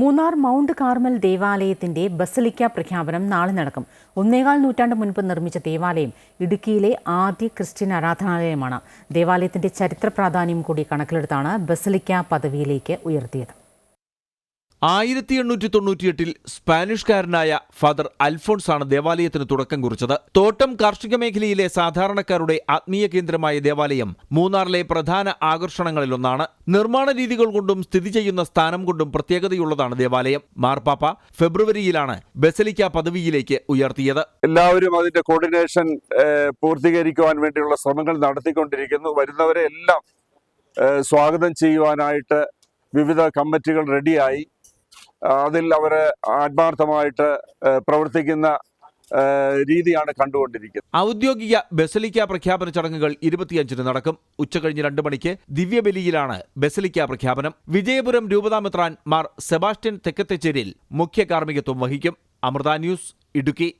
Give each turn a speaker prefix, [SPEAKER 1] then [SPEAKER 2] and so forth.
[SPEAKER 1] Munnar Mount Carmel ദേവാലയത്തിന്റെ basilica പ്രഖ്യാപനം നാളെ നടക്കും. ഒന്നേകാൽ നൂറ്റാണ്ട് മുൻപ് നിർമ്മിച്ച ദേവാലയം ഇടുക്കിയിലെ ആദ്യ ക്രിസ്ത്യൻ ആരാധനാലയമാണ്. ദേവാലയത്തിന്റെ ചരിത്ര പ്രാധാന്യം കൂടി കണക്കിലെടുത്താണ് ബസലിക്ക പദവിയിലേക്ക് ഉയർത്തിയത്.
[SPEAKER 2] ആയിരത്തി എണ്ണൂറ്റി തൊണ്ണൂറ്റിയെട്ടിൽ സ്പാനിഷ്കാരനായ ഫാദർ അൽഫോൺസ് ആണ് ദേവാലയത്തിന് തുടക്കം കുറിച്ചത്. തോട്ടം കാർഷിക മേഖലയിലെ സാധാരണക്കാരുടെ ആത്മീയ കേന്ദ്രമായ ദേവാലയം മൂന്നാറിലെ പ്രധാന ആകർഷണങ്ങളിലൊന്നാണ്. നിർമ്മാണ രീതികൾ കൊണ്ടും സ്ഥിതി ചെയ്യുന്ന സ്ഥാനം കൊണ്ടും പ്രത്യേകതയുള്ളതാണ് ദേവാലയം. മാർപ്പാപ്പ ഫെബ്രുവരിയിലാണ് ബസലിക്ക പദവിയിലേക്ക് ഉയർത്തിയത്.
[SPEAKER 3] എല്ലാവരും അതിന്റെ കോർഡിനേഷൻ പൂർത്തീകരിക്കുവാൻ വേണ്ടിയുള്ള ശ്രമങ്ങൾ നടത്തിക്കൊണ്ടിരിക്കുന്നു. വരുന്നവരെ എല്ലാം സ്വാഗതം ചെയ്യുവാനായിട്ട് വിവിധ കമ്മിറ്റികൾ റെഡിയായി. അതിൽ അവർ ആത്മാർത്ഥമായിട്ട് പ്രവർത്തിക്കുന്ന രീതിയാണ് കണ്ടുകൊണ്ടിരിക്കുന്നത്.
[SPEAKER 2] ഔദ്യോഗിക ബസലിക്ക പ്രഖ്യാപന ചടങ്ങുകൾ ഇരുപത്തിയഞ്ചിന് നടക്കും. ഉച്ചകഴിഞ്ഞ് രണ്ട് മണിക്ക് ദിവ്യബലിയിലാണ് ബസലിക്ക പ്രഖ്യാപനം. വിജയപുരം രൂപതാമിത്രാൻ മാർ സെബാസ്റ്റ്യൻ തെക്കത്തെച്ചേരിയിൽ മുഖ്യ കാർമ്മികത്വം വഹിക്കും. അമൃത ന്യൂസ് ഇടുക്കി.